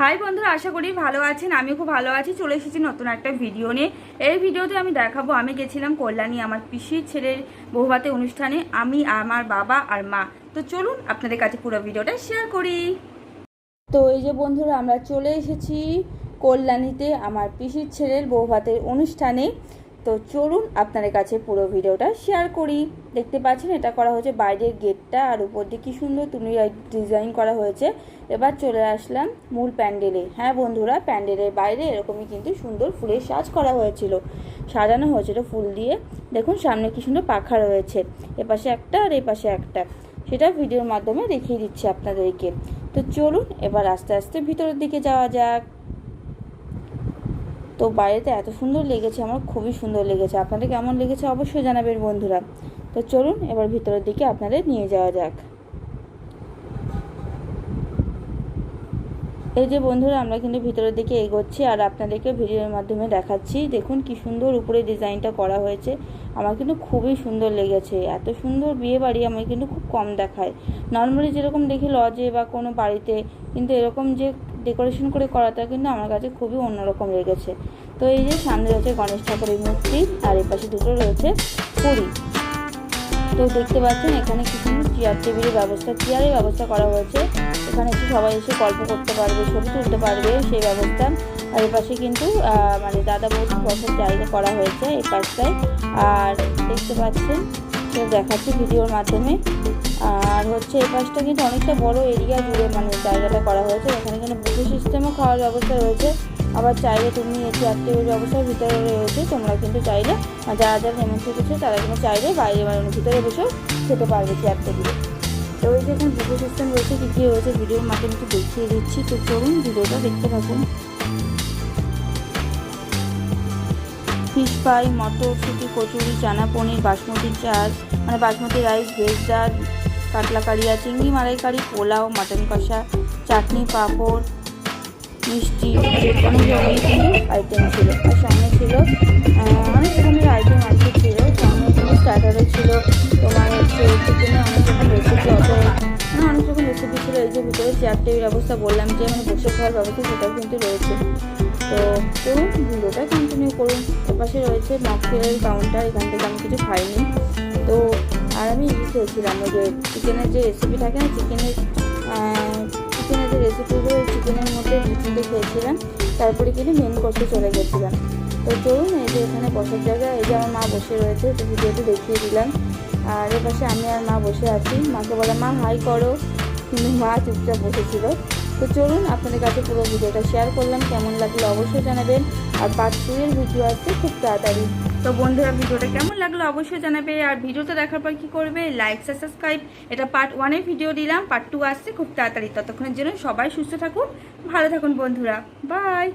High বন্ধুরা, আশা করি ভালো আছেন আমি খুব ভালো আছি। চলে এসেছি নতুন একটা ভিডিও নিয়ে। এই ভিডিওতে আমি দেখাবো, আমি গেছিলাম কল্যাণী, আমার পিসির ছেলের বহুভাতে অনুষ্ঠানে, আমি, আমার বাবা আর মা। তো চলুন, আপনাদের কাছে পুরো ভিডিওটা শেয়ার করি। তো এই যে বন্ধুরা, আমরা চলে এসেছি কল্যাণীতে, আমার পিসির ছেলের বৌভাতের অনুষ্ঠানে। তো চলুন আপনাদের কাছে পুরো ভিডিওটা শেয়ার করি। দেখতে পাচ্ছেন, এটা করা হয়েছে বাইরের গেটটা আর উপর দিয়ে কি সুন্দর তুমি ডিজাইন করা হয়েছে। এবার চলে আসলাম মূল প্যান্ডেলে। হ্যাঁ বন্ধুরা, প্যান্ডেলের বাইরে এরকমই কিন্তু সুন্দর ফুলের সাজ করা হয়েছিল। সাজানো হয়েছিল ফুল দিয়ে। দেখুন, সামনে কি সুন্দর পাখা রয়েছে। এপাশে একটা আর এপাশে একটা। সেটা ভিডিওর মাধ্যমে দেখিয়ে দিচ্ছি আপনাদেরকে। তো চলুন, এবার আস্তে আস্তে ভিতরের দিকে যাওয়া যাক। তো বাইরেতে এত সুন্দর লেগেছে, আমার খুবই সুন্দর লেগেছে। আপনাদের কেমন লেগেছে অবশ্যই জানাবেন বন্ধুরা। তো চলুন, এবার ভিতরের দিকে আপনাদের নিয়ে যাওয়া যাক। এই যে বন্ধুরা, আমরা কিন্তু ভিতরের দিকে এগোচ্ছি আর আপনাদেরকে ভিডিওর মাধ্যমে দেখাচ্ছি। দেখুন কি সুন্দর উপরে ডিজাইনটা করা হয়েছে। আমার কিন্তু খুবই সুন্দর লেগেছে। এত সুন্দর বিয়ে বাড়ি আমি কিন্তু খুব কম দেখায়। নর্মালি যেরকম দেখি লজে বা কোনো বাড়িতে, কিন্তু এরকম যে ডেকোরেশন করে করাটা কিন্তু আমার কাছে খুবই অন্যরকম লেগেছে। তো এই যে সামনে রয়েছে গণেশ ঠাকুরের মূর্তি, আর এই পাশে দুটো রয়েছে পুরী। তো দেখতে পাচ্ছেন, এখানে কিছু চেয়ার টেবিলের ব্যবস্থা চেয়ারের ব্যবস্থা করা হয়েছে। এখানে এসে সবাই এসে গল্প করতে পারবে, ছবি তুলতে পারবে, সেই ব্যবস্থা। আর এ পাশে কিন্তু মানে দাদা বৌদি বসার জায়গা করা হয়েছে এই পাশটায়। আর দেখতে পাচ্ছেন, তো দেখাচ্ছি ভিডিওর মাধ্যমে। আর হচ্ছে এই পাশটা কিন্তু অনেকটা বড় এরিয়া জুড়ে মানে জায়গাটা করা হয়েছে। এখানে কিন্তু বুফে সিস্টেমও খাওয়ার ব্যবস্থা রয়েছে। আবার চাইলে তুমি চেয়ার টেবিল ব্যবস্থার ভিতরে রয়েছে, তোমরা কিন্তু চাইলে যারা যারা নিমন্ত্রিত আছে তারা কিন্তু চাইলে বাইরে মানে ভিতরে বসেও খেতে পারবে চেয়ার টেবিলে তো ওই যে এখন বুফে সিস্টেম রয়েছে, কী কী রয়েছে ভিডিওর মাধ্যমে একটু দেখিয়ে দিচ্ছি। তো চলুন ভিডিওটা দেখতে থাকুন। ফিশ ফ্রাই মটর মটরশুঁটি, কচুরি, চানা, পনির, বাসমতি চাল মানে বাসমতি রাইস ভেজ ডাল কাতলা কারিয়া চিংড়ি মালাইকারি পোলাও, মাটন কষা, চাটনি, পাঁপড়, মিষ্টি, অনেক কিন্তু আইটেম ছিল। আর সামনে ছিল অনেক রকমের আইটেম আছে ছিল। সামনে কিন্তু স্টার্টারে ছিল তোমার হচ্ছে অনেক রকম রেসিপি মানে অনেক ছিল। এই যে ভিতরে চেয়ার টেবিল ব্যবস্থা বললাম যে মানে বসে খাওয়ার ব্যবস্থা সেটাও কিন্তু রয়েছে। তো চলুন, ভিডিওটা কন্টিনিউ করুন। এপাশে রয়েছে মকটেলের কাউন্টার এখান থেকে আমি কিছু খাইনি। তো আর আমি খেয়েছিলাম ওই যে চিকেনের যে রেসিপি থাকে না চিকেনের চিকেনের যে রেসিপিগুলো চিকেনের মধ্যে দুটো খেয়েছিলাম। তারপরে কিন্তু মেন কোর্সে চলে গেছিলাম। তো চলুন, এই যে এখানে বসার জায়গা, এই যে আমার মা বসে রয়েছে তো ভিডিওতে দেখিয়ে দিলাম। আর এ পাশে আমি আর মা বসে আছি। মাকে বলে মা, হাই করো। কিন্তু মা চুপচাপ বসেছিল। তো চলুন আপনাদের কাছে পুরো ভিডিওটা শেয়ার করলাম, কেমন লাগল অবশ্যই জানাবেন। আর পার্ট টু এর ভিডিও আসছে খুব তাড়াতাড়ি। তো বন্ধুরা, ভিডিওটা কেমন লাগল অবশ্যই জানাবে আর ভিডিওটা দেখার পর কি করবে? লাইক সাবস্ক্রাইব এটা পার্ট ওয়ানের ভিডিও দিলাম পার্ট টু আসছে খুব তাড়াতাড়ি। ততক্ষণের জন্য সবাই সুস্থ থাকুন, ভালো থাকুন বন্ধুরা। বাই